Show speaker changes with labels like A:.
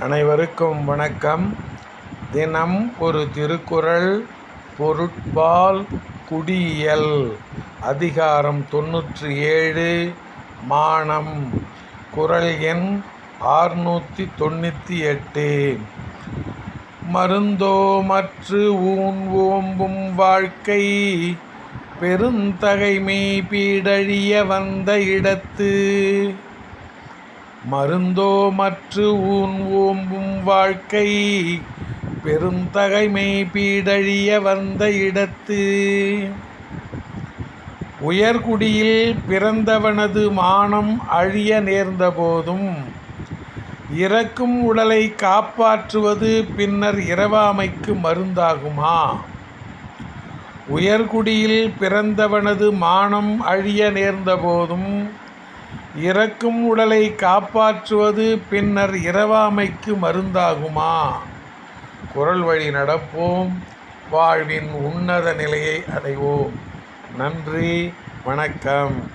A: அனைவருக்கும் வணக்கம். தினம் ஒரு திருக்குறள் பொருட்பால் குடியியல் அதிகாரம் தொன்னூற்றி ஏழு மானம். குறள் எண் ஆறுநூற்றி தொண்ணூற்றி எட்டு. மருந்தோ மற்று ஊன் ஓம்பும் வாழ்க்கை பெருந்தகைமை பீடழிய வந்த இடத்து. மருந்தோ மற்று ஊன் ஓம்பும் வாழ்க்கை. பெருந்தகைமை பீடழிய வந்த இடத்து. உயர்குடியில் பிறந்தவனது மானம் அழிய நேர்ந்தபோதும் இறக்கும் உடலை காப்பாற்றுவது பின்னர் இரவாமைக்கு மருந்தாகுமா? உயர்குடியில் பிறந்தவனது மானம் அழிய நேர்ந்தபோதும் இறக்கும் உடலை காப்பாற்றுவது பின்னர் இரவாமைக்கு மருந்தாகுமா? குரல் வழி நடப்போம். வாழ்வின் உன்னத நிலையை அடைவோம். நன்றி. வணக்கம்.